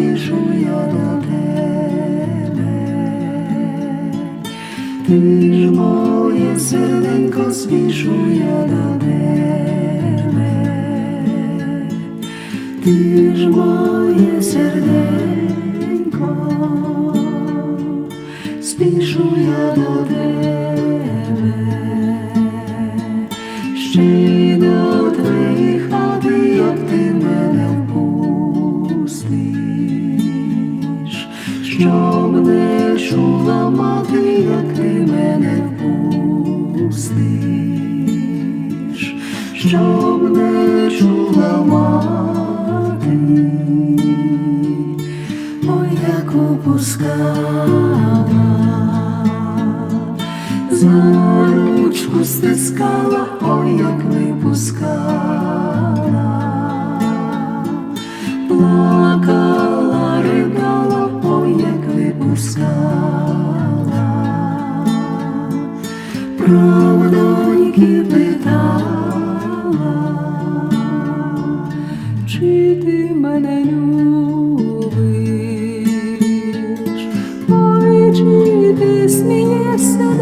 спішу я до тебе. Ти ж моє серденько, спішу я до тебе. Ти ж моє серденько, спішу я до тебе, щоб не чула мати, як ти мене впустиш, щоб не чула мати, ой, як упускала, за ручку стискала, ой, як випускала, so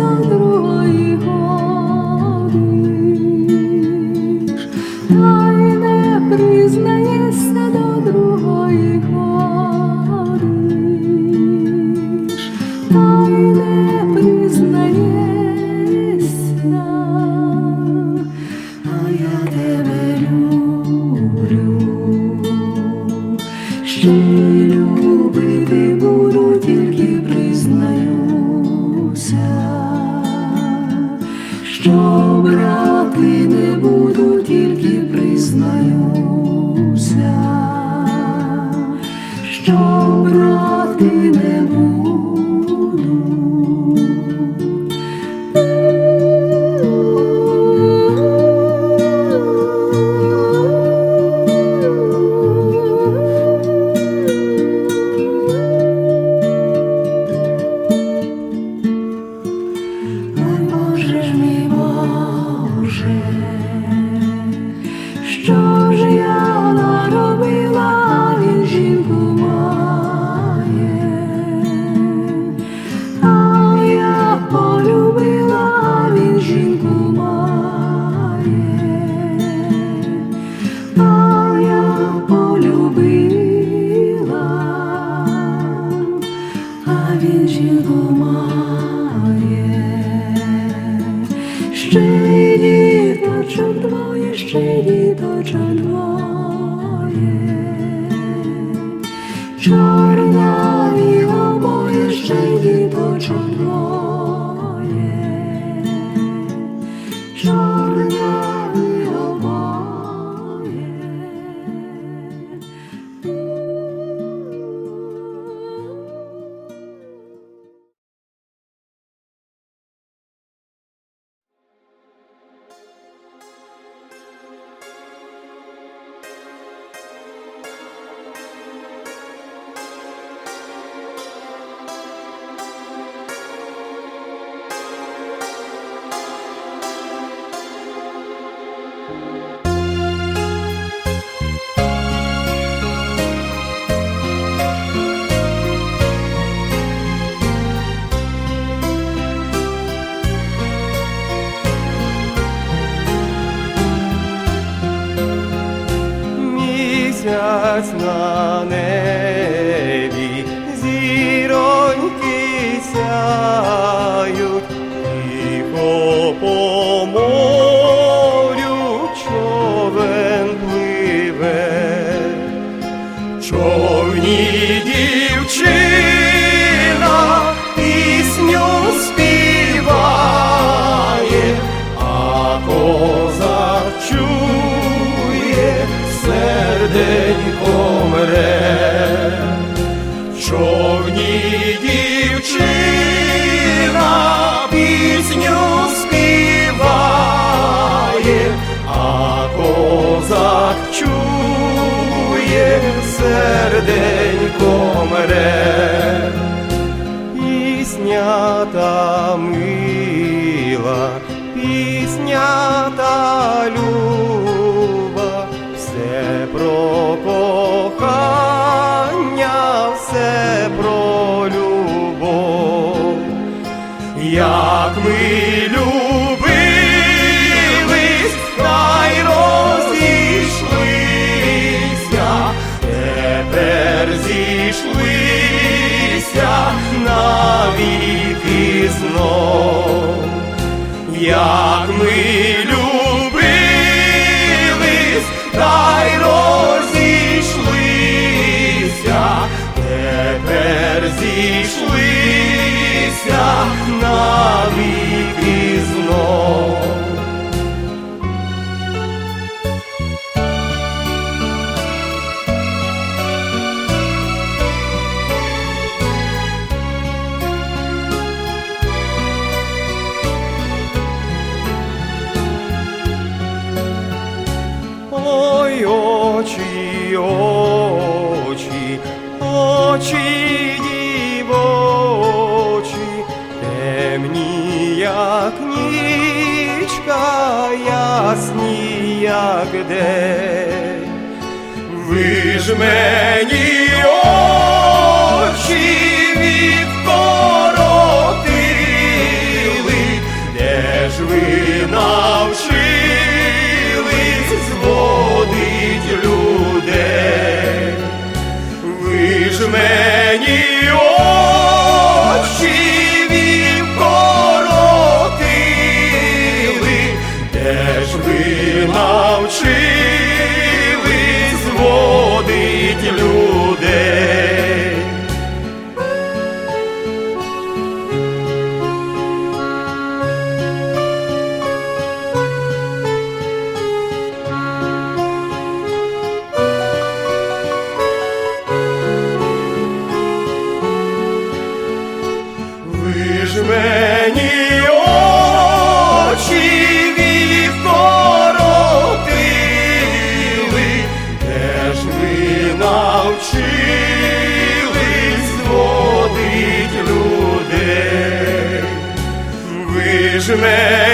ще діточок двоє, ще діточок двоє, віла моє, ще діточок двоє, чорняві місяць на небі, зіроньки сяють, тихо по морю човен пливе, човні дівчина як ми любились, та й розійшлися, тепер зійшлися навіки знов. Як ми любились, та й розійшлися, тепер зійшлися як нічка, ясні, як день. Ви ж мені очі відкоротили, де ж ви навчились ви düşme